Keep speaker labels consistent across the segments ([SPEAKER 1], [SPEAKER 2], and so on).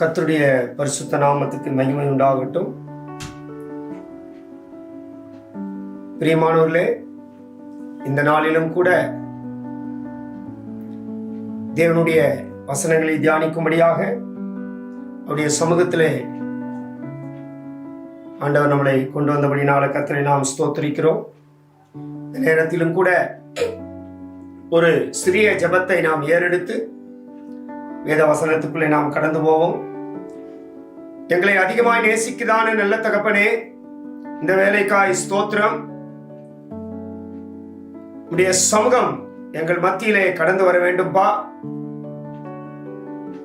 [SPEAKER 1] கத்துடைய பரிசுத்த நாமத்துக்கு மகிமை உண்டாகட்டும். பிரியமானவர்களே இந்த நாளிலும் கூட தேவனுடைய வசனங்களை தியானிக்கும்படியாக அவருடைய சமூகத்திலே ஆண்டவர் நம்மளை கொண்டு வந்தபடினால கத்தரை நாம் ஸ்தோத்திரிக்கிறோம். இந்த நேரத்திலும் கூட ஒரு சிறிய ஜெபத்தை நாம் ஏறெடுத்து வேத வசனத்துக்குள்ளே நாம் கடந்து போவோம். எங்களை அதிகமாய் நேசிக்குதான நல்ல தகப்பனே இந்த வேலைக்காய் ஸ்தோத்திரம். உடைய சமூகம் எங்கள் மத்தியிலே கடந்து வர வேண்டும்பா.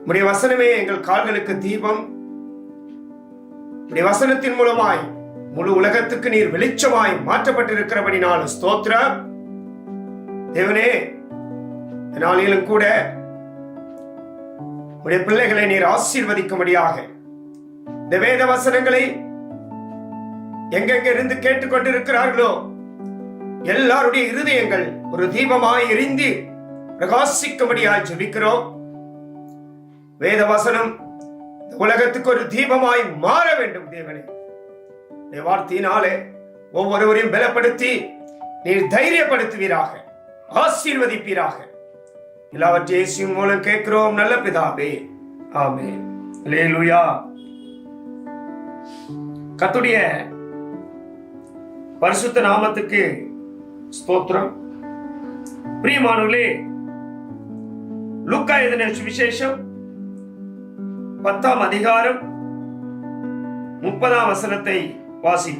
[SPEAKER 1] உடைய வசனமே எங்கள் கால்களுக்கு தீபம். உடைய வசனத்தின் மூலமாய் முழு உலகத்துக்கு நீர் வெளிச்சமாய் மாற்றப்பட்டிருக்கிறபடினால் ஸ்தோத்திரம். தேவனே நாளிலும் கூட உடைய பிள்ளைகளை நீர் ஆசீர்வதிக்கும்படியாக இந்த வேத வசனங்களை எங்கெங்க இருந்து கேட்டுக்கொண்டிருக்கிறார்களோ எல்லாருடைய இருதயங்கள் ஒரு தீபமாய் எரிந்து பிரகாசிக்கும்படியாய் ஜெபிக்கிறோம். வேத வசனம் உலகத்துக்கு ஒரு தீபமாய் மாற வேண்டும் தேவனே. வார்த்தையினாலே ஒவ்வொருவரையும் பலப்படுத்தி நீர் தைரியப்படுத்துவீராக ஆசீர்வதிப்பீராக. எல்லாவற்றையும் மூலம் கேட்கிறோம் நல்ல பிதாவே. ஆமே லேலுயா கத்துடைய பரிசுத்த நாமத்துக்கு ஸ்தோத்திரம். பிரியமானவர்களே லுக்கா எதன விசேஷம் பத்தாம் அதிகாரம் முப்பதாம் வசனத்தை வாசி.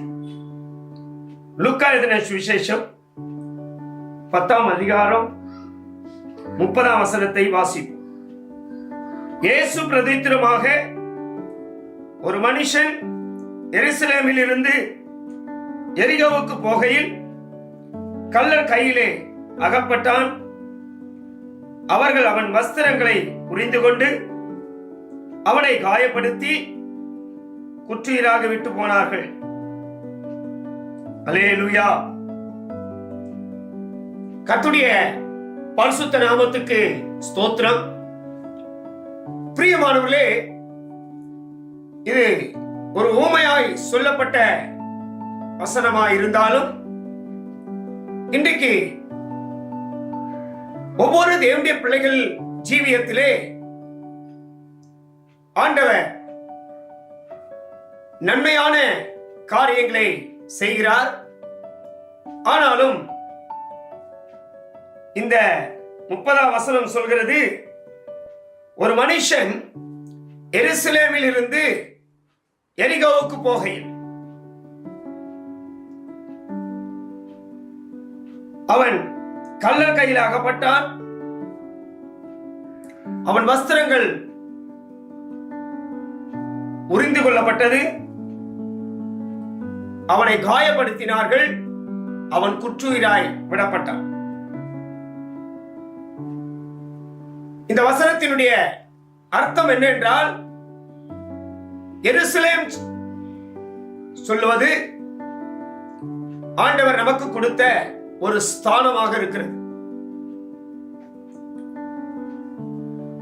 [SPEAKER 1] லுக்கா எதன விசேஷம் பத்தாம் அதிகாரம் முப்பதாம் வசனத்தை வாசிப்போம் இயேசு பிரதித்திரமாக ஒரு மனுஷன் எருசலேமில் இருந்து எரிகோவுக்கு போகையில் கள்ளர் கையிலே அகப்பட்டான். அவர்கள் அவன் வஸ்திரங்களை புரிந்து கொண்டு அவனை காயப்படுத்தி குற்றுயிராக விட்டு போனார்கள். அலேலுயா கத்துடைய பரிசுத்த நாமத்துக்கு ஸ்தோத்திரம். பிரியமானவர்களே இது ஒரு ஊமையாய் சொல்லப்பட்ட வசனமா இருந்தாலும் இன்றைக்கு ஒவ்வொரு தேவனுடைய பிள்ளைகள் ஜீவியத்திலே ஆண்டவர் நன்மையான காரியங்களை செய்கிறார். ஆனாலும் இந்த முப்பதாம் வசனம் சொல்கிறது ஒரு மனுஷன் எருசலேமில் இருந்து எரிகோவுக்கு போகையில். அவன் கள்ளர் கையில் அகப்பட்டான். அவன் வஸ்திரங்கள் உறிந்து கொள்ளப்பட்டது. அவனை காயப்படுத்தினார்கள். அவன் குற்றுயிராய் விடப்பட்டான். இந்த வசனத்தினுடைய அர்த்தம் என்னென்றால் எருசலேம் சொல்லுவது ஆண்டவர் நமக்கு கொடுத்த ஒரு ஸ்தானமாக இருக்கிறது.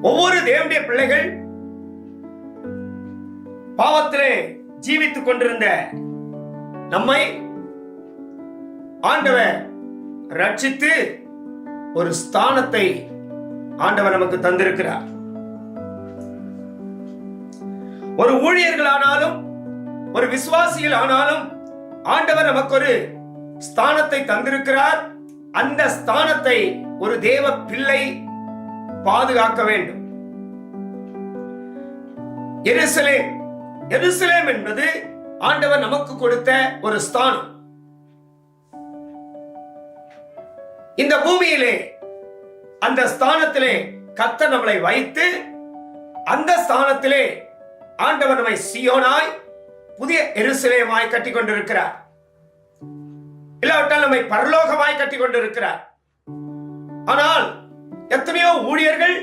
[SPEAKER 1] ஒவ்வொரு தேவனுடைய பிள்ளைகள் பாவத்திலே ஜீவித்துக் கொண்டிருந்த நம்மை ஆண்டவர் ரட்சித்து ஒரு ஸ்தானத்தை ஆண்டவர் நமக்கு தந்திருக்கிறார். ஒரு ஊழியர்கள் ஆனாலும் ஒரு விசுவாசிகள் ஆனாலும் ஆண்டவர் நமக்கு ஒரு ஸ்தானத்தை தந்திருக்கிறார். அந்த ஸ்தானத்தை ஒரு தேவ பிள்ளை பாதுகாக்க வேண்டும். எருசலேம் எருசலேம் என்பது ஆண்டவர் நமக்கு கொடுத்த ஒரு ஸ்தானம். இந்த பூமியிலே அந்த ஸ்தானத்திலே கத்த நம்மளை வைத்து அந்த ஸ்தானத்திலே ஆண்டவர் நம்மை சியோனாய் புதிய எருசலேமாய் கட்டி கொண்டிருக்கிறார் இல்லாவிட்டால் நம்மை பரலோகமாய் கட்டி கொண்டிருக்கிறார் ஆனால் எத்தனையோ ஊழியர்கள்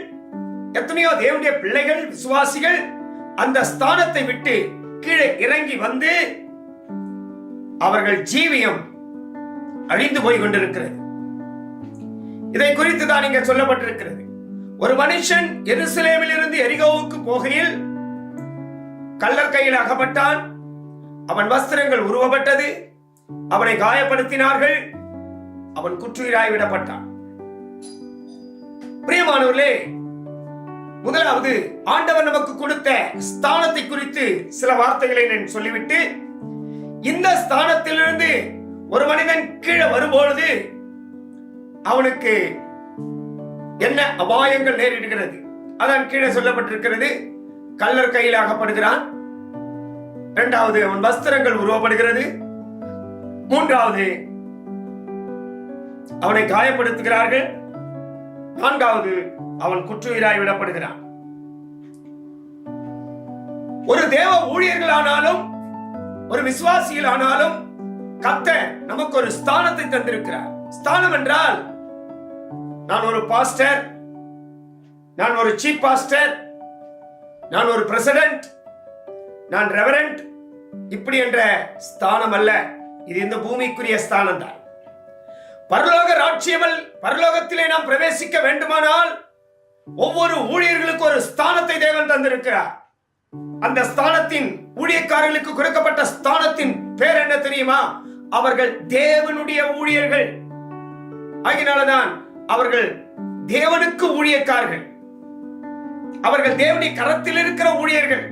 [SPEAKER 1] எத்தனையோ தேவனுடைய பிள்ளைகள் விசுவாசிகள் அந்த ஸ்தானத்தை விட்டு கீழே இறங்கி வந்து அவர்கள் ஜீவியம் அழிந்து போய் கொண்டிருக்கிறது. இதை குறித்து தான் இங்க சொல்லப்பட்டிருக்கிறது. ஒரு மனுஷன் எருசலேமில் இருந்து எரிகோவுக்கு போகையில் கள்ளர் கையில் அகப்பட்டான். அவன் வஸ்திரங்கள் உருவப்பட்டது. அவனை காயப்படுத்தினார்கள். அவன் குற்றுயிராய் விடப்பட்டான். பிரியமானவர்களே முதலாவது ஆண்டவர் நமக்கு கொடுத்த ஸ்தானத்தை குறித்து சில வார்த்தைகளை நான் சொல்லிவிட்டு இந்த ஸ்தானத்திலிருந்து ஒரு மனிதன் கீழே வரும்பொழுது அவனுக்கு என்ன அபாயங்கள் நேரிடுகிறது. அதன் கீழே சொல்லப்பட்டிருக்கிறது. கல்லர் கையில் அகப்படுகிறான் இரண்டாவது அவன் வஸ்திரங்கள் உருவப்படுகிறது. மூன்றாவது அவனை காயப்படுத்துகிறார்கள். நான்காவது அவன் குற்றுயிராய் விடப்படுகிறான். ஒரு தேவ ஊழியர்களானாலும் ஒரு விசுவாசியில் ஆனாலும் கத்த நமக்கு ஒரு ஸ்தானத்தை தந்திருக்கிறார். ஸ்தானம் என்றால் நான் ஒரு பாஸ்டர் நான் ஒரு சீப் பாஸ்டர் நான் ஒரு பிரசிடென்ட் நான் ரெவரண்ட் இப்படி என்ற ஸ்தானம் அல்ல இது இந்த பூமிக்குரிய ஸ்தானம் தான் பரலோக ராட்சியமல் பரலோகத்திலே நாம் பிரவேசிக்க வேண்டுமானால் ஒவ்வொரு ஊழியர்களுக்கு ஒரு ஸ்தானத்தை தேவன் தந்திருக்கிறார். அந்த ஸ்தானத்தின் ஊழியக்காரர்களுக்கு கொடுக்கப்பட்ட ஸ்தானத்தின் பேர் என்ன தெரியுமா? அவர்கள் தேவனுடைய ஊழியர்கள். ஆகினாலதான் அவர்கள் தேவனுக்கு ஊழியக்காரர்கள். அவர்கள் தேவனுடைய கரத்தில் இருக்கிற ஊழியர்கள்.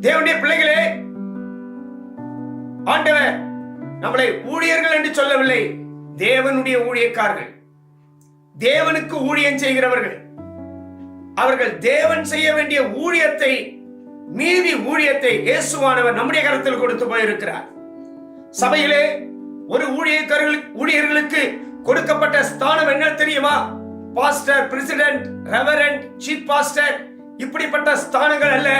[SPEAKER 1] தேவனுடைய பிள்ளைகளே ஆண்டவர் நம்மளை ஊழியர்கள் என்று சொல்லவில்லை தேவனுடைய ஊழியக்காரர்கள். தேவனுக்கு ஊழியம் செய்கிறவர்கள். அவர்கள் தேவன் செய்ய வேண்டிய ஊழியத்தை மீதி ஊழியத்தை இயேசுவானவர் நம்முடைய கரத்தில் கொடுத்து போயிருக்கிறார். சபையிலே ஒரு ஊழியக்காரர்கள் ஊழியர்களுக்கு கொடுக்கப்பட்ட ஸ்தானம் என்ன தெரியுமா? Pastor president reverend chief pastor இப்படிப்பட்ட ஸ்தானங்கள் அல்ல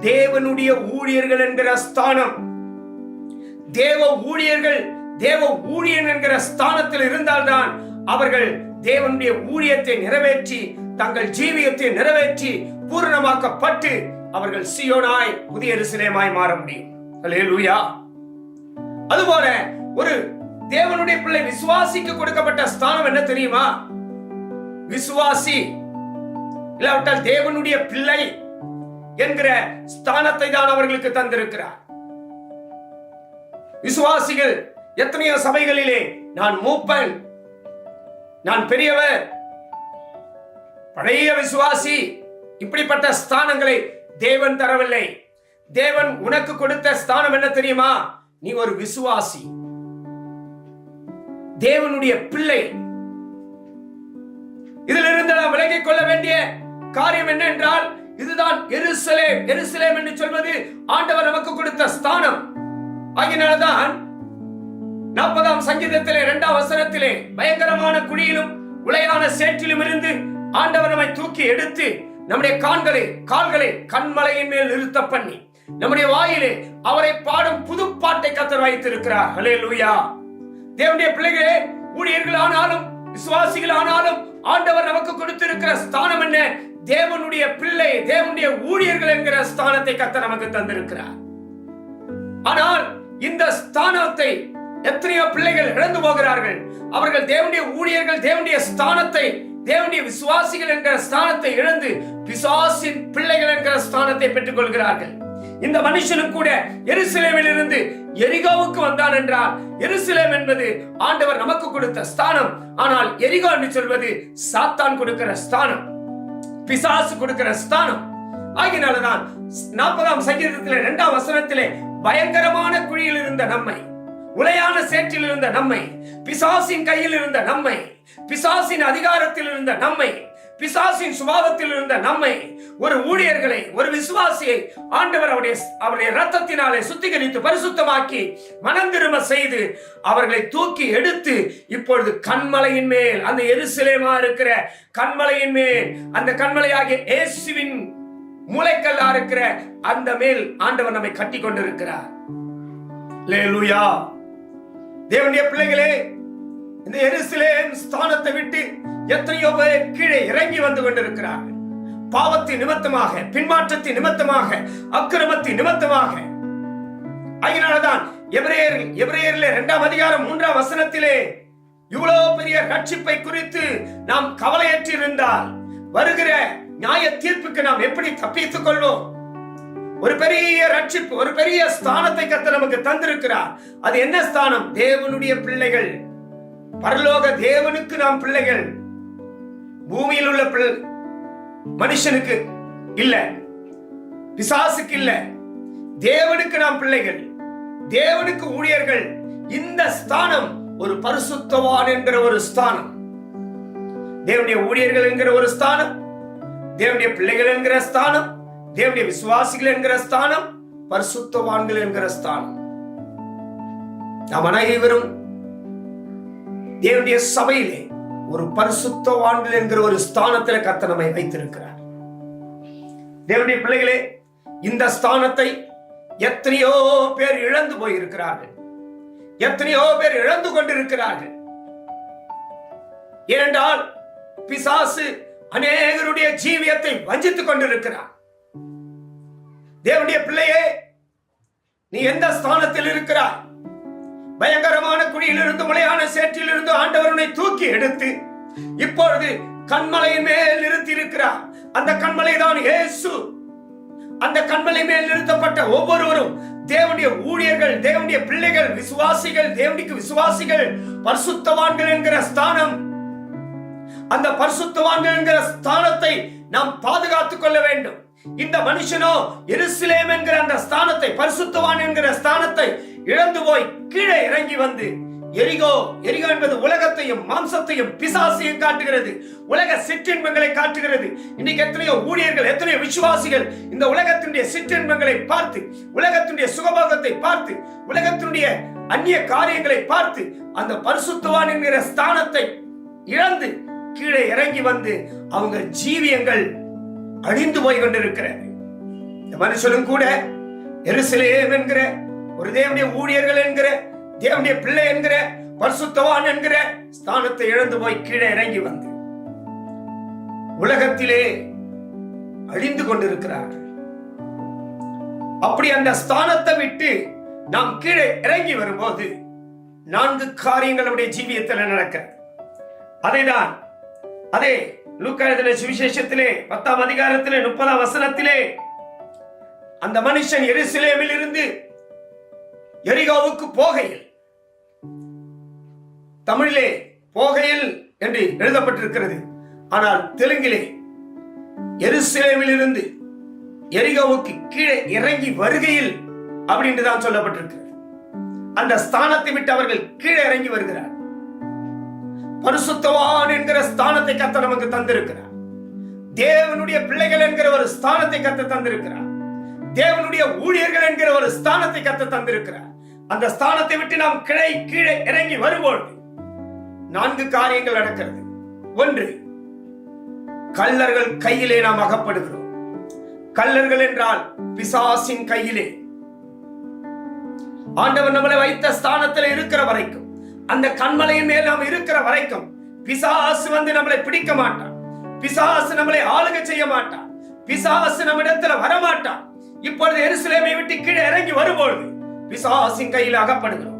[SPEAKER 1] தேவனுடைய ஊழியர்கள் என்கிற ஸ்தானம். தேவ ஊழியர்கள் தேவ ஊழியன் என்கிற ஸ்தானத்தில் இருந்தால்தான் அவர்கள் தேவனுடைய ஊழியத்தை நிறைவேற்றி தங்கள் ஜீவியத்தை நிறைவேற்றி பூரணமாக்கப்பட்டு அவர்கள் சியோனாய் புதிய எருசலேமாய் மாற முடியும். அதுபோல ஒரு தேவனுடைய பிள்ளை விசுவாசிக்கு கொடுக்கப்பட்ட ஸ்தானம் என்ன தெரியுமா? விசுவாசி. இல்லாவிட்டால் தேவனுடைய பிள்ளை என்கிற ஸ்தானத்தை தான் அவர்களுக்கு தந்திருக்கிறார். விசுவாசிகள் எத்தனையோ சபைகளிலே நான் மூப்பன் நான் பெரியவர் பழைய விசுவாசி இப்படிப்பட்ட ஸ்தானங்களை தேவன் தரவில்லை. தேவன் உனக்கு கொடுத்த ஸ்தானம் என்ன தெரியுமா? நீ ஒரு விசுவாசி. தேவனுடைய பிள்ளை. இதிலிருந்து நாம் விலகிக் கொள்ள வேண்டிய காரியம் என்ன என்றால் இதுதான் எருசலேம். எருசலேம் என்று சொல்வது ஆண்டவர் நமக்கு கொடுத்த ஸ்தானம். ஆகினால்தான் நாற்பதாம் சங்கீதத்திலே இரண்டாம் வசனத்திலே பயங்கரமான குழியிலும் உலையான சேற்றிலும் இருந்து ஆண்டவர் நம்மை தூக்கி எடுத்து நம்முடைய கான்களை கால்களை கண்மலையின் மேல் நிறுத்த பண்ணி நம்முடைய வாயிலே அவரை பாடும் புது பாட்டை கத்தர் வைத்திருக்கிறார். ஹலே லூயா தேவனுடைய பிள்ளைகளே ஊழியர்கள் ஆனாலும் விசுவாசிகள் ஆனாலும் ஆண்டவர் நமக்கு கொடுத்திருக்கிற ஸ்தானம் என்ன? தேவனுடைய பிள்ளை தேவனுடைய ஊழியர்கள் என்கிற ஸ்தானத்தை கத்த நமக்கு தந்திருக்கிறார். ஆனால் இந்த ஸ்தானத்தை எத்தனையோ பிள்ளைகள் இழந்து போகிறார்கள். அவர்கள் தேவனுடைய ஊழியர்கள் தேவனுடைய ஸ்தானத்தை தேவனுடைய விசுவாசிகள் என்கிற ஸ்தானத்தை இழந்து பிசாசின் பிள்ளைகள் என்கிற ஸ்தானத்தை பெற்றுக் கொள்கிறார்கள் இந்த மனுஷனும் கூட எருசலேமில் இருந்து எரிகோவுக்கு வந்தான் என்றால் எருசலேம் என்பது ஆண்டவர் நமக்கு கொடுத்த ஸ்தானம். ஆனால் எரிகோ என்று சொல்வது சாத்தான் கொடுக்கிற ஸ்தானம். பிசாசு கொடுக்கிற ஸ்தானம். ஆகினாலதான் நாற்பதாம் சங்கீதத்திலே இரண்டாம் வசனத்திலே பயங்கரமான குழியில் இருந்த நம்மை உலையான சேற்றில் இருந்த நம்மை பிசாசின் கையில் இருந்த நம்மை பிசாசின் அதிகாரத்தில் இருந்த நம்மை பிசாசின் சுபாவத்தில் இருந்த நம்மை ஒரு ஊழியர்களை ஒரு விசுவாசியை ஆண்டவர் அவருடைய அவருடைய ரத்தத்தினாலே சுத்திகரித்து பரிசுத்தமாக்கி மனந்திரும செய்து அவர்களை தூக்கி எடுத்து இப்பொழுது கண்மலையின் மேல் அந்த எருசலேமா இருக்கிற கண்மலையின் மேல் அந்த கண்மலையாகிய இயேசுவின் மூளைக்கல்லா இருக்கிற அந்த மேல் ஆண்டவர் நம்மை கட்டி கொண்டிருக்கிறார் தேவனுடைய பிள்ளைகளே இந்த எருசலேம் ஸ்தானத்தை விட்டு எத்தனையோ பேர் கீழே இறங்கி வந்து கொண்டிருக்கிறார்கள். பாவத்தின் நிமித்தமாக பின்மாற்றத்தின் நிமித்தமாக அக்கிரமத்தின் நிமித்தமாக. அதனாலதான் எபிரேயர் எபிரேயர்ல இரண்டாம் அதிகாரம் மூன்றாம் வசனத்திலே இவ்வளவு பெரிய ரட்சிப்பை குறித்து நாம் கவலையற்றிருந்தால் வருகிற நியாய தீர்ப்புக்கு நாம் எப்படி தப்பித்துக் கொள்வோம்? ஒரு பெரிய ரட்சிப்பு ஒரு பெரிய ஸ்தானத்தை கத்த நமக்கு தந்திருக்கிறார். அது என்ன ஸ்தானம்? தேவனுடைய பிள்ளைகள். பரலோக தேவனுக்கு நாம் பிள்ளைகள். பூமியில் உள்ள மனுஷனுக்கு இல்ல. பிசாசுக்கு இல்ல. தேவனுக்கு நாம் பிள்ளைகள். தேவனுக்கு ஊழியர்கள். இந்த ஸ்தானம் ஒரு பரிசுத்தவான் என்கிற ஒரு ஸ்தானம். தேவனுடைய ஊழியர்கள் என்கிற ஒரு ஸ்தானம். தேவனுடைய பிள்ளைகள் என்கிற ஸ்தானம். தேவனுடைய விசுவாசிகள் என்கிற ஸ்தானம். பரிசுத்தவான்கள் என்கிற ஸ்தானம். நாம் அனைவரும் தேவனுடைய சபையிலே ஒரு பரிசுத்த பரிசுத்தவான்கள் என்கிற ஒரு ஸ்தானத்தில் கத்த நம்மை வைத்திருக்கிறார். தேவனுடைய பிள்ளைகளே இந்த ஸ்தானத்தை எத்தனையோ பேர் இழந்து போயிருக்கிறார்கள். எத்தனையோ பேர் இழந்து கொண்டிருக்கிறார்கள். ஏனென்றால் பிசாசு அநேகருடைய ஜீவியத்தை வஞ்சித்துக் கொண்டிருக்கிறார். தேவனுடைய பிள்ளையே நீ எந்த ஸ்தானத்தில் இருக்கிறாய்? பயங்கரமான குழியிலிருந்து முளையான சேற்றிலிருந்து ஆண்டவருனை தூக்கி எடுத்து இப்பொழுது கண்மலையின் மேல் நிறுத்தி இருக்கிறார் அந்த கண்மலை தான் இயேசு. அந்த கண்மலை மேல் நிறுத்தப்பட்ட ஒவ்வொருவரும் தேவனுடைய ஊழியர்கள் தேவனுடைய பிள்ளைகள் விசுவாசிகள் தேவனுக்கு விசுவாசிகள் பரிசுத்தவான்கள் என்கிற ஸ்தானம். அந்த பரிசுத்தவான்கள் என்கிற ஸ்தானத்தை நாம் பாதுகாத்துக் கொள்ள வேண்டும். இந்த மனுஷனோ எருசலேம் என்கிற அந்த ஸ்தானத்தை பரிசுத்தவான் என்கிற ஸ்தானத்தை இழந்து போய் கீழே இறங்கி வந்து எரிகோ எரிகோ என்பது உலகத்தையும் மாம்சத்தையும் பிசாசையும் காட்டுகிறது. உலக சிற்றின்பங்களை காட்டுகிறது. இன்னைக்கு எத்தனையோ ஊழியர்கள் எத்தனையோ விசுவாசிகள் இந்த உலகத்தினுடைய சிற்றின்பங்களை பார்த்து உலகத்தினுடைய சுகபோகத்தை பார்த்து உலகத்தினுடைய அந்நிய காரியங்களை பார்த்து அந்த பரிசுத்தவான் என்கிற ஸ்தானத்தை இழந்து கீழே இறங்கி வந்து அவங்க ஜீவியங்கள் அழிந்து போய் கொண்டிருக்கிறது. இந்த மனுஷனும் கூட எருசலேம் என்கிற ஒரு தேவனுடைய ஊழியர்கள் என்கிற தேவனுடைய பிள்ளை என்கிற பரிசுத்தவான் என்கிற ஸ்தானத்தை இழந்து போய் கீழே இறங்கி வந்து உலகத்திலே அழிந்து கொண்டிருக்கிறார்கள் அப்படி அந்த ஸ்தானத்தை விட்டு நாம் கீழே இறங்கி வரும்போது நான்கு காரியங்கள் நம்முடைய ஜீவியத்தில் நடக்கிறது. அதைதான் அதே லூக்கா சுவிசேஷத்திலே பத்தாம் அதிகாரத்திலே முப்பதாம் வசனத்திலே அந்த மனுஷன் எருசலேமில் இருந்து எரிகாவுக்கு போகையில். தமிழிலே போகையில் என்று எழுதப்பட்டிருக்கிறது. ஆனால் தெலுங்கிலே எருசலேமில் இருந்து எரிகோவுக்கு கீழே இறங்கி வருகையில் அப்படின்னு தான் சொல்லப்பட்டிருக்கிறது. அந்த ஸ்தானத்தை விட்டு அவர்கள் கீழே இறங்கி வருகிறார். பரிசுத்தவான் என்கிற ஸ்தானத்தை கத்த நமக்கு தந்திருக்கிறார். தேவனுடைய பிள்ளைகள் என்கிற ஒரு ஸ்தானத்தை கத்த தந்திருக்கிறார். தேவனுடைய ஊழியர்கள் ஸ்தானத்தை கத்து தந்திருக்கிறார். அந்த ஸ்தானத்தை விட்டு நாம் கிளை கீழே இறங்கி வரும்பொழுது நான்கு காரியங்கள் நடக்கிறது. ஒன்று கல்லர்கள் கையிலே நாம் அகப்படுகிறோம். கல்லர்கள் என்றால் பிசாசின் கையிலே. ஆண்டவர் நம்மளை வைத்த ஸ்தானத்தில் இருக்கிற வரைக்கும் அந்த கண்மலையின் மேல் நாம் இருக்கிற வரைக்கும் பிசாசு வந்து நம்மளை பிடிக்க மாட்டான். பிசாசு நம்மளை ஆளுகை செய்ய மாட்டான். பிசாசு நம்மிடத்துல வரமாட்டான். இப்பொழுது எருசலேமை விட்டு கீழே இறங்கி வரும்பொழுது பிசாசின் கையில் அகப்படுகிறோம்.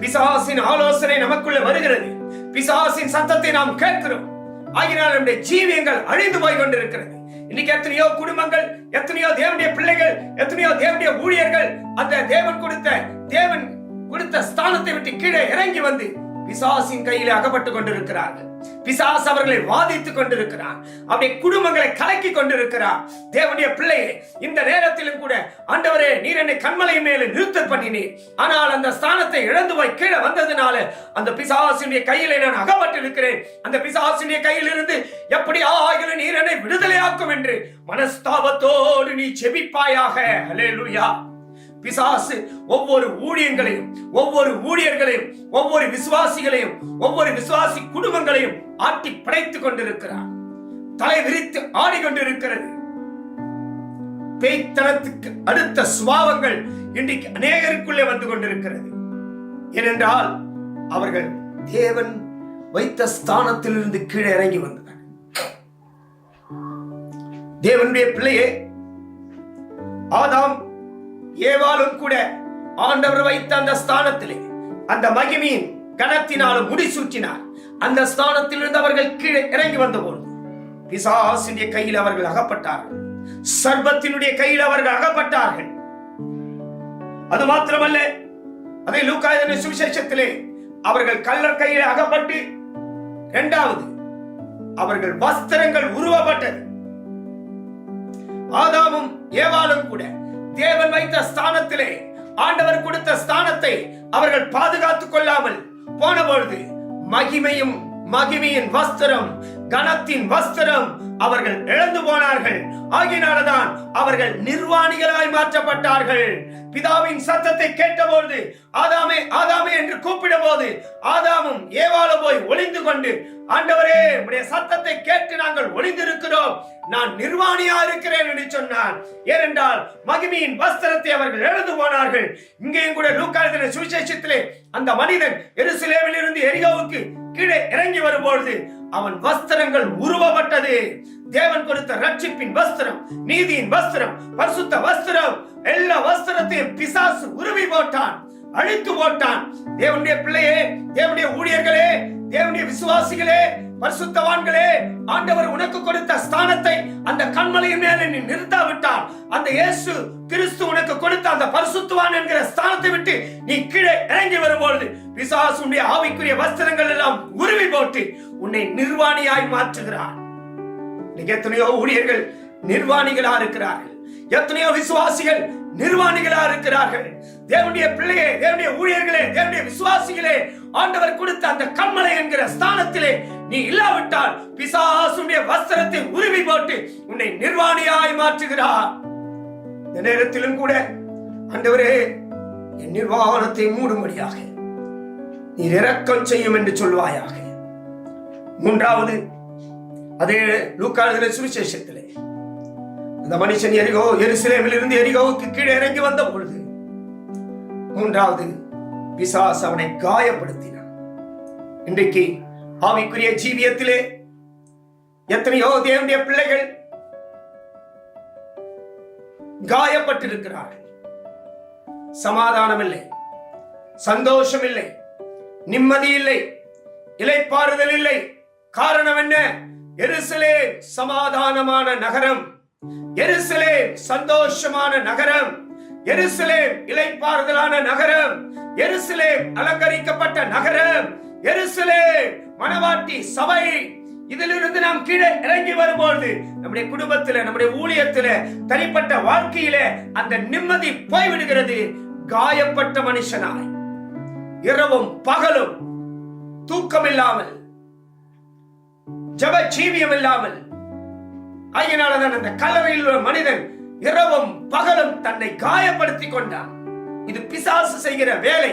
[SPEAKER 1] பிசாசின் ஆலோசனை நமக்குள்ள வருகிறது. பிசாசின் சத்தத்தை நாம் கேட்கிறோம். ஆகினால் நம்முடைய ஜீவியங்கள் அழிந்து போய் கொண்டிருக்கிறது. இன்னைக்கு எத்தனையோ குடும்பங்கள் எத்தனையோ தேவனுடைய பிள்ளைகள் எத்தனையோ தேவனுடைய ஊழியர்கள் அந்த தேவன் கொடுத்த தேவன் கொடுத்த ஸ்தானத்தை விட்டு கீழே இறங்கி வந்து பிசாசின் கையில அகப்பட்டு கொண்டிருக்கிறார்கள். பிசாஸ் அவர்களை வாதித்துக் கொண்டிருக்கிறார் அவருடைய குடும்பங்களை கலக்கி கொண்டிருக்கிறார் தேவனுடைய பிள்ளையே இந்த நேரத்திலும் கூட ஆண்டவரே நீர் என்னை கண்மலை மேல நிறுத்த பண்ணினீர். ஆனால் அந்த ஸ்தானத்தை இழந்து போய் கீழே வந்ததுனால அந்த பிசாசினுடைய கையில நான் அகப்பட்டு இருக்கிறேன் அந்த பிசாசினுடைய கையிலிருந்து எப்படி ஆகிலும் நீர் என்னை விடுதலையாக்கும் என்று மனஸ்தாபத்தோடு நீ செபிப்பாயாக ஹalleluya பிசாசு ஒவ்வொரு ஊழியங்களையும் ஒவ்வொரு ஊழியர்களையும் ஒவ்வொரு விசுவாசிகளையும் ஒவ்வொரு விசுவாசி குடும்பங்களையும் ஆட்டி படைத்துக் கொண்டிருக்கிறார். தலை விரித்து ஆடிக்கொண்டிருக்கிறது. பேய்த்தனத்துக்கு அடுத்த சுபாவங்கள் இன்றைக்கு அநேகருக்குள்ளே வந்து கொண்டிருக்கிறது. ஏனென்றால் அவர்கள் தேவன் வைத்த ஸ்தானத்திலிருந்து கீழே இறங்கி வந்தனர். தேவனுடைய பிள்ளையே ஆதாம் ஏவாலும் கூட ஆண்டவர் வைத்த அந்த ஸ்தானத்திலே அந்த மகிமையின் கனத்தினாலும் முடிசூட்டினார் அந்த ஸ்தானத்தில் இருந்து அவர்கள் கீழே இறங்கி வந்த போது பிசாசினுடைய கையில் அவர்கள் அகப்பட்டார்கள். சர்பத்தினுடைய கையில் அவர்கள் அகப்பட்டார்கள். அது மாத்திரமல்ல அதை லூக்காயதன சுவிசேஷத்திலே அவர்கள் கள்ளர் கையில் அகப்பட்டு இரண்டாவது அவர்கள் வஸ்திரங்கள் உருவப்பட்டது. ஆதாமும் ஏவாலும் கூட தேவன் வைத்த ஸ்தானத்திலே ஆண்டவர் கொடுத்த ஸ்தானத்தை அவர்கள் பாதுகாத்துக் கொள்ளாமல் போன பொழுது மகிமையும் மகிமையின் வஸ்திரம் கனத்தின் வஸ்திரம் அவர்கள் இழந்து போனார்கள். ஆகினால்தான் அவர்கள் நிர்வாணிகளாய் மாற்றப்பட்டார்கள். பிதாவின் சத்தத்தை கேட்டபோது ஆதாமே ஆதாமே என்று கூப்பிடும் போது ஆதாமும் ஏவால போய் ஒளிந்து கொண்டு ஆண்டவரே உடைய சத்தத்தை கேட்டு நாங்கள் ஒளிந்திருக்கிறோம். நான் நிர்வாணியா இருக்கிறேன் என்று சொன்னான் ஏனென்றால் மகிமையின் வஸ்திரத்தை அவர்கள் இழந்து போனார்கள். இங்கேயும் கூட லூக்காயத்தின சுவிசேஷத்திலே அந்த மனிதன் எருசலேமில் இருந்து எரிகாவுக்கு கீழே இறங்கி வரும்பொழுது அவன் வஸ்திரங்கள் உருவப்பட்டது. தேவன் கொடுத்த ரட்சிப்பின் வஸ்திரம் நீதியின் வஸ்திரம் பரிசுத்த வஸ்திரம் எல்லா வஸ்திரத்தையும் பிசாசு உருவி போட்டான் அழித்து போட்டான். தேவனுடைய பிள்ளையே தேவனுடைய ஊழியர்களே தேவனுடைய விசுவாசிகளே பரிசுத்தவான்களே ஆண்டவர் உனக்கு கொடுத்த ஸ்தானத்தை அந்த கண்மலையின் மேல நீ நிறுத்தாவிட்டால் அந்த இயேசு கிறிஸ்து உனக்கு கொடுத்த அந்த பரிசுத்தவான் என்கிற ஸ்தானத்தை விட்டு நீ கீழே இறங்கி வரும்பொழுது பிசாசுடைய ஆவிக்குரிய வஸ்திரங்கள் எல்லாம் உருவி போட்டு உன்னை நிர்வாணியாய் மாற்றுகிறார். எத்தனையோ ஊழியர்கள் நிர்வாணிகளா இருக்கிறார்கள். எத்தனையோ விசுவாசிகள் நிர்வாணிகளா இருக்கிறார்கள். தேவனுடைய பிள்ளையே தேவனுடைய ஊழியர்களே தேவனுடைய விசுவாசிகளே ஆண்டவர் கொடுத்த அந்த கண்மலை என்கிற ஸ்தானத்திலே நீ இல்லாவிட்டால் பிசாசுடைய வஸ்திரத்தை உருவி போட்டு உன்னை நிர்வாணியாய் மாற்றுகிறார். இந்த நேரத்திலும் கூட ஆண்டவரே என் நிர்வாணத்தை மூடும்படியாக நீர் இரக்கம் செய்யும் என்று சொல்வாயாக. மூன்றாவது அதே லூக்காளுகிற சுவிசேஷத்திலே. அந்த மனுஷன் எரிகோ எருசலேமில் இருந்து எரிகோவுக்கு கீழே இறங்கி வந்த பொழுது மூன்றாவது பிசாஸ் அவனை காயப்படுத்தினான். இன்றைக்கு ஆவிக்குரிய ஜீவியத்திலே எத்தனையோ தேவனுடைய பிள்ளைகள் காயப்பட்டிருக்கிறார்கள். சமாதானம் இல்லை சந்தோஷம் இல்லை நிம்மதி இல்லை இலைப்பாறுதல் இல்லை. காரணம் என்ன? எருசலே சமாதானமான நகரம். எருசலே சந்தோஷமான நகரம். எருசலே இலைப்பாறுதலான நகரம். எருசலே அலங்கரிக்கப்பட்ட நகரம். எருசலே மனவாட்டி சபை. இதிலிருந்து நாம் கீழே இறங்கி வரும்பொழுது நம்முடைய குடும்பத்தில நம்முடைய ஊழியத்தில தனிப்பட்ட வாழ்க்கையில அந்த நிம்மதி போய்விடுகிறது. காயப்பட்ட மனுஷனாய். இரவும் பகலும் தூக்கம் இல்லாமல் ஜப ஜீவியம் இல்லாமல் அதனாலதான் அந்த கல்லறையில் உள்ள மனிதன் இரவும் பகலும் தன்னை காயப்படுத்திக் கொண்டான். இது பிசாசு செய்கிற வேலை.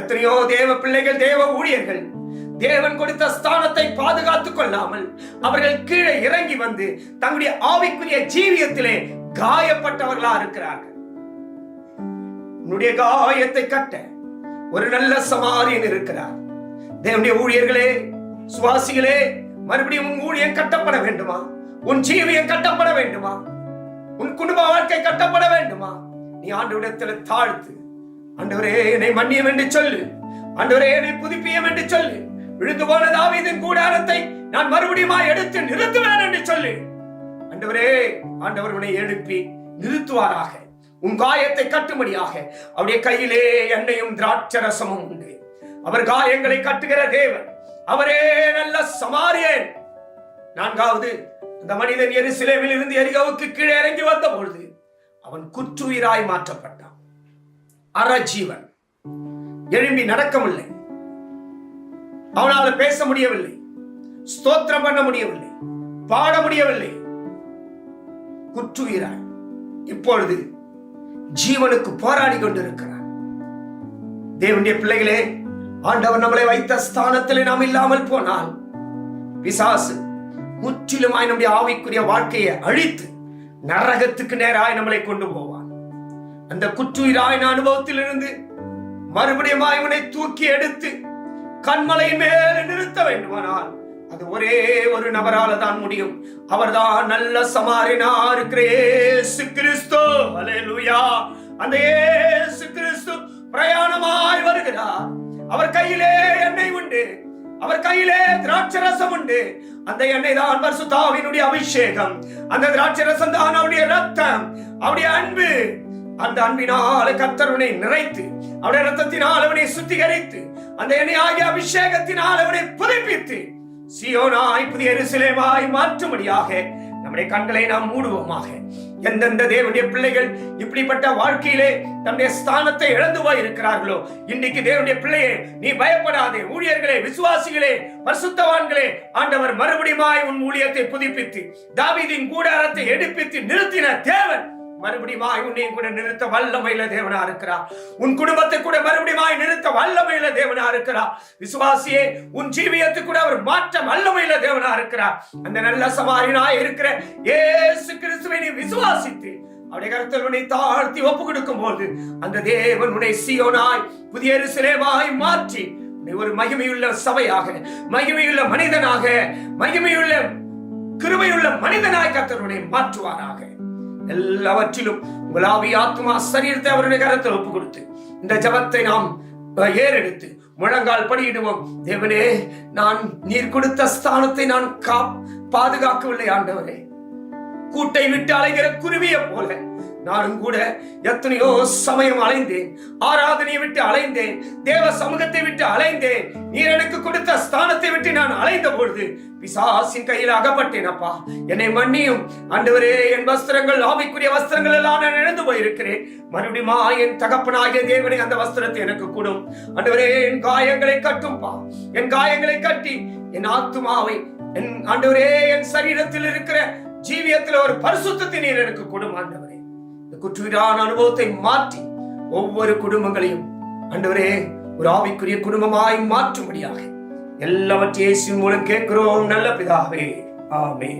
[SPEAKER 1] எத்தனையோ தேவ பிள்ளைகள் தேவ ஊழியர்கள் தேவன் கொடுத்த ஸ்தானத்தை பாதுகாத்துக் கொள்ளாமல் அவர்கள் கீழே இறங்கி வந்து தங்களுடைய ஆவிக்குரிய ஜீவியத்திலே காயப்பட்டவர்களா இருக்கிறார்கள். உன்னுடைய காயத்தை கட்ட ஒரு நல்ல சமாரியன் இருக்கிறார். தேவனுடைய ஊழியர்களே சுவாசிகளே மறுபடியும் உன் ஊழியம் கட்டப்பட வேண்டுமா? உன் ஜீவியம் கட்டப்பட வேண்டுமா? உன் குடும்ப வாழ்க்கை கட்டப்பட வேண்டுமா? நீ ஆண்டவரிடத்தில் தாழ்த்து ஆண்டவரே என்னை மன்னியம் என்று சொல்லு. ஆண்டவரே என்னை புதுப்பியம் என்று சொல்லு. விழுந்து போன தாவீதின் கூடாரத்தை நான் மறுபடியும் எடுத்து நிறுத்துவேன் என்று சொல்லு. ஆண்டவரே ஆண்டவர் உன்னை எழுப்பி நிறுத்துவாராக. உன் காயத்தை கட்டும்படியாக. அவருடைய கையிலே எண்ணெயும் திராட்சரசமும் உண்டு. அவர் காயங்களை கட்டுகிற தேவன். அவரே நல்ல சமாரியன். நான்காவது அந்த மனிதன் எருசலேமில் இருந்து எரிகவுக்கு கீழே இறங்கி வந்த பொழுது அவன் குற்றுயிராய் மாற்றப்பட்டான். அறஜீவன். எழும்பி நடக்கவில்லை. அவனால் பேச முடியவில்லை. ஸ்தோத்திரம் பண்ண முடியவில்லை. பாட முடியவில்லை. குற்றுயிராய். இப்பொழுது ஜீவனுக்கு போராடி கொண்டிருக்கிறார். தேவனுடைய பிள்ளைகளே ஆண்டவர் நம்மளை வைத்த ஸ்தானத்தில் நாம் இல்லாமல் போனால் பிசாசு முற்றிலுமாய் நம்முடைய ஆவிக்குரிய வாழ்க்கையை அழித்து நரகத்துக்கு நேராய் நம்மளை கொண்டு போவான். அந்த குற்றுயிராயின் அனுபவத்திலிருந்து மறுபடியும் இவனை தூக்கி எடுத்து கண்மலை மேல் நிறுத்த வேண்டுமானால் அது ஒரே ஒரு நபரால தான் முடியும். அவர்தான் நல்ல சமாரினா கிரேசு கிறிஸ்து. அல்லேலூயா அந்த இயேசு கிறிஸ்து பிரயாணமாய் வருகிறார். அவர் கையிலே எண்ணெய் உண்டு. அவர் கையிலே திராட்சரசம் உண்டு. அந்த எண்ணெய் தான் பரிசுத்தாவினுடைய அபிஷேகம். அந்த திராட்சை ரசம் தான் அவருடைய ரத்தம் அவருடைய அன்பு. அந்த அன்பினால் கத்தருனை நிறைத்து அவருடைய ரத்தத்தினால் அவனை சுத்திகரித்து அந்த எண்ணெய் ஆகிய அபிஷேகத்தினால் அவனை புதுப்பித்து சியோனாய் புதிய எருசலேமாய் மாற்றும்படியாக நம்முடைய கண்களை நாம் மூடுவோமாக. எந்தெந்த தேவனுடைய பிள்ளைகள் இப்படிப்பட்ட வாழ்க்கையிலே தன்னுடைய ஸ்தானத்தை இழந்து போய் இருக்கிறார்களோ இன்னைக்கு தேவனுடைய பிள்ளையே நீ பயப்படாதே. ஊழியர்களே விசுவாசிகளே பரிசுத்தவான்களே ஆண்டவர் மறுபடியுமாய் உன் ஊழியத்தை புதுப்பித்து தாவிதின் கூடாரத்தை எடுப்பித்து நிறுத்தின தேவன் மறுபடியும் உன்னை கூட நிறுத்த வல்லமையில தேவனா இருக்கிறார் உன் குடும்பத்தை கூட மறுபடியும் நிறுத்த வல்லமையில தேவனா இருக்கிறார் விசுவாசியே உன் ஜீவியத்து கூட அவர் மாற்ற வல்லமையில தேவனா இருக்கிறார் அந்த நல்ல சமாரினா இருக்கிற ஏசு கிறிஸ்துவை நீ விசுவாசித்து அவருடைய கருத்தில் உன்னை தாழ்த்தி ஒப்பு கொடுக்கும் போது அந்த தேவன் உன்னை சியோனாய் புதிய சிலேவாய் மாற்றி உன்னை ஒரு மகிமையுள்ள சபையாக மகிமையுள்ள மனிதனாக மகிமையுள்ள கிருமையுள்ள மனிதனாய் கத்தருடைய மாற்றுவாராக. எல்லாவற்றிலும் உங்கள் ஆவி ஆத்மா சரீரத்தை அவருடைய கரத்தில் ஒப்பு கொடுத்து இந்த ஜபத்தை நாம் ஏறெடுத்து முழங்கால் படியிடுவோம். தேவனே நான் நீர் கொடுத்த ஸ்தானத்தை நான் கா பாதுகாக்கவில்லை ஆண்டவரே. கூட்டை விட்டு அலைகிற குருவியை போல நானும் கூட எத்தனையோ சமயம் அலைந்தேன். ஆராதனையை விட்டு அலைந்தேன். தேவ சமூகத்தை விட்டு அலைந்தேன். நீர் எனக்கு கொடுத்த ஸ்தானத்தை விட்டு நான் அலைந்த பொழுது பிசாசின் கையில் அகப்பட்டேன் அப்பா. என்னை மன்னியும். ஆண்டவரே என் வஸ்திரங்கள் ஆவிக்குரிய வஸ்திரங்கள் எல்லாம் நான் இழந்து போயிருக்கிறேன். மறுபடியும் என் தகப்பனாகிய தேவனை அந்த வஸ்திரத்தை எனக்கு கொடும் ஆண்டவரே என் காயங்களை கட்டும்பா. என் காயங்களை கட்டி என் ஆத்துமாவை என் ஆண்டவரே என் சரீரத்தில் இருக்கிற ஜீவியத்தில் ஒரு பரிசுத்தத்தை நீர் எனக்கு கொடும் ஆண்டவரே. இந்த குற்றுவிடான அனுபவத்தை மாற்றி ஒவ்வொரு குடும்பங்களையும் ஆண்டவரே ஒரு ஆவிக்குரிய குடும்பமாய் மாற்றும்படியாக. எல்லாவற்றையும் மூலம் கேட்கிறோம் நல்ல பிதாவே. ஆமே